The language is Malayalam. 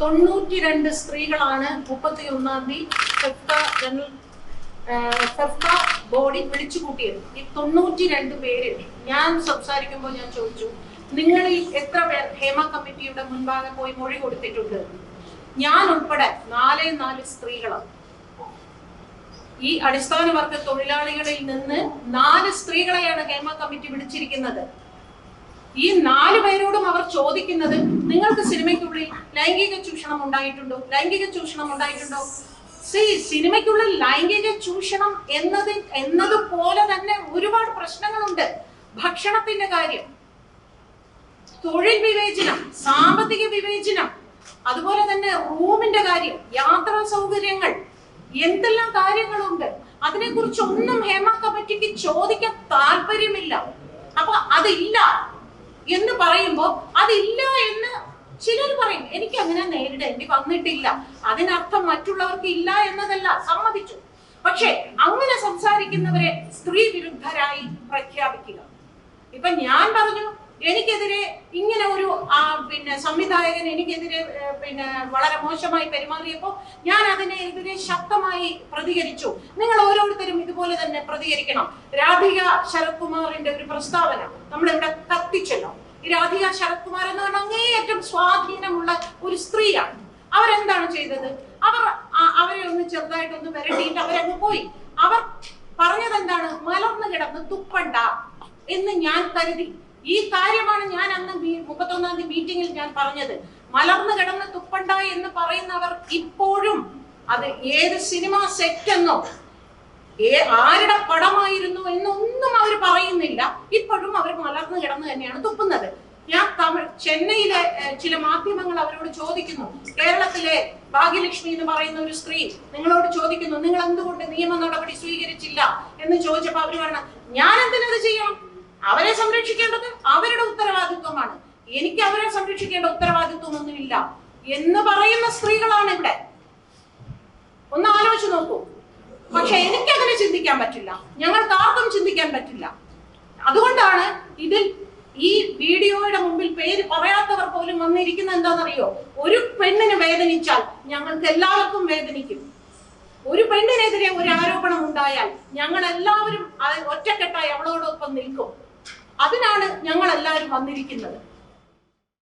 തൊണ്ണൂറ്റി രണ്ട് സ്ത്രീകളാണ് മുപ്പത്തി ഒന്നാം തീയതി ഫെഫ്ക ജനറൽ ബോഡി വിളിച്ചു ഈ തൊണ്ണൂറ്റി രണ്ട് പേര് ഞാൻ സംസാരിക്കുമ്പോൾ ഞാൻ ചോദിച്ചു നിങ്ങളിൽ എത്ര പേർ ഹേമ കമ്മിറ്റിയുടെ മുൻപാകെ പോയി മൊഴി കൊടുത്തിട്ടുണ്ട്? ഞാൻ ഉൾപ്പെടെ നാലേ നാല് സ്ത്രീകളാണ്. ഈ അടിസ്ഥാന വർഗ തൊഴിലാളികളിൽ നിന്ന് നാല് സ്ത്രീകളെയാണ് ഹേമ കമ്മിറ്റി വിളിച്ചിരിക്കുന്നത്. ഈ നാല് പേരോടും അവർ ചോദിക്കുന്നത് നിങ്ങൾക്ക് സിനിമയ്ക്കുള്ളിൽ ലൈംഗിക ചൂഷണം ഉണ്ടായിട്ടുണ്ടോ? ലൈംഗിക ചൂഷണം ഉണ്ടായിട്ടുണ്ടോ? സി സിനിമയ്ക്കുള്ളിൽ ലൈംഗിക ചൂഷണം എന്നത് എന്നതുപോലെ തന്നെ ഒരുപാട് പ്രശ്നങ്ങളുണ്ട്. ഭക്ഷണത്തിന്റെ കാര്യം തൊഴിൽ വിവേചനം സാമ്പത്തിക വിവേചനം അതുപോലെ തന്നെ റൂമിന്റെ കാര്യം യാത്രാ സൗകര്യങ്ങൾ എന്തെല്ലാം കാര്യങ്ങളുണ്ട്? അതിനെക്കുറിച്ച് ഒന്നും ഹേമ കമ്മിറ്റിക്ക് ചോദിക്കാൻ താല്പര്യമില്ല. അപ്പൊ അതില്ല. പറയുമ്പോൾ അതില്ല എന്ന് ചിലർ പറയും. എനിക്ക് അങ്ങനെ നേരിടേണ്ടി വന്നിട്ടില്ല. അതിനർത്ഥം മറ്റുള്ളവർക്ക് ഇല്ല എന്നതല്ല. സമ്മതിച്ചു. പക്ഷെ അങ്ങനെ സംസാരിക്കുന്നവരെ സ്ത്രീ വിരുദ്ധരായി പ്രഖ്യാപിക്കുക. ഇപ്പൊ ഞാൻ പറഞ്ഞു എനിക്കെതിരെ ഇങ്ങനെ ഒരു പിന്നെ സംവിധായകൻ എനിക്കെതിരെ പിന്നെ വളരെ മോശമായി പെരുമാറിയപ്പോൾ ഞാൻ അതിനെതിരെ ശക്തമായി പ്രതികരിച്ചു. നിങ്ങൾ ഓരോരുത്തരും ഇതുപോലെ തന്നെ പ്രതികരിക്കണം. രാധിക ശരത്കുമാറിന്റെ ഒരു പ്രസ്താവന. നമ്മളിവിടെ കത്തിച്ചല്ലോ. രാധിക ശരത്കുമാർ എന്ന് പറഞ്ഞ അങ്ങേയറ്റം സ്വാധീനമുള്ള ഒരു സ്ത്രീയാണ്. അവരെന്താണ് ചെയ്തത്? അവർ അവരെ ഒന്ന് ചെറുതായിട്ടൊന്ന് വരട്ടിയിട്ട് അവരങ്ങ് പോയി. അവർ പറഞ്ഞത് എന്താണ് മലർന്നു കിടന്ന് തുപ്പണ്ട എന്ന് ഞാൻ കരുതി. ഈ കാര്യമാണ് ഞാൻ അന്ന് മുപ്പത്തൊന്നാം തീയതി മീറ്റിംഗിൽ ഞാൻ പറഞ്ഞത്. മലർന്നു കിടന്ന് തുപ്പണ്ട എന്ന് പറയുന്നവർ ഇപ്പോഴും അത് ഏത് സിനിമ സെറ്റ് എന്നോ ഏ ആരുടെ പടമായിരുന്നു എന്നൊന്നും അവർ പറയുന്നില്ല. ഇപ്പോഴും അവർ മലർന്നു കിടന്ന് തന്നെയാണ് തുപ്പുന്നത്. ചെന്നൈയിലെ ചില മാധ്യമങ്ങൾ അവരോട് ചോദിക്കുന്നു. കേരളത്തിലെ ഭാഗ്യലക്ഷ്മി എന്ന് പറയുന്ന ഒരു സ്ത്രീ നിങ്ങളോട് ചോദിക്കുന്നു നിങ്ങൾ എന്തുകൊണ്ട് നിയമ നടപടി സ്വീകരിച്ചില്ല? എന്ന് ചോദിച്ചപ്പോൾ അവർ പറഞ്ഞു ഞാൻ എന്തിനത് ചെയ്യണം? അവരെ സംരക്ഷിക്കേണ്ടത് അവരുടെ ഉത്തരവാദിത്വമാണ്. എനിക്ക് അവരെ സംരക്ഷിക്കേണ്ട ഉത്തരവാദിത്വമൊന്നുമില്ല. എന്ന് പറയുന്ന സ്ത്രീകളാണ് ഇവിടെ. ഒന്ന് ആലോചിച്ച് നോക്കൂ. പക്ഷെ എനിക്കങ്ങനെ ചിന്തിക്കാൻ പറ്റില്ല. ഞങ്ങൾക്ക് ആർക്കും ചിന്തിക്കാൻ പറ്റില്ല. അതുകൊണ്ടാണ് ഇതിൽ ഈ വീഡിയോയുടെ മുമ്പിൽ പേര് പറയാത്തവർ പോലും വന്നിരിക്കുന്ന എന്താണെന്നറിയോ? ഒരു പെണ്ണിന് വേദനിച്ചാൽ ഞങ്ങൾക്ക് എല്ലാവർക്കും വേദനിക്കും. ഒരു പെണ്ണിനെതിരെ ഒരു ആരോപണം ഉണ്ടായാൽ ഞങ്ങൾ എല്ലാവരും ഒറ്റക്കെട്ടായി അവളോടൊപ്പം നിൽക്കും. അതിനാണ് ഞങ്ങൾ എല്ലാവരും വന്നിരിക്കുന്നത്.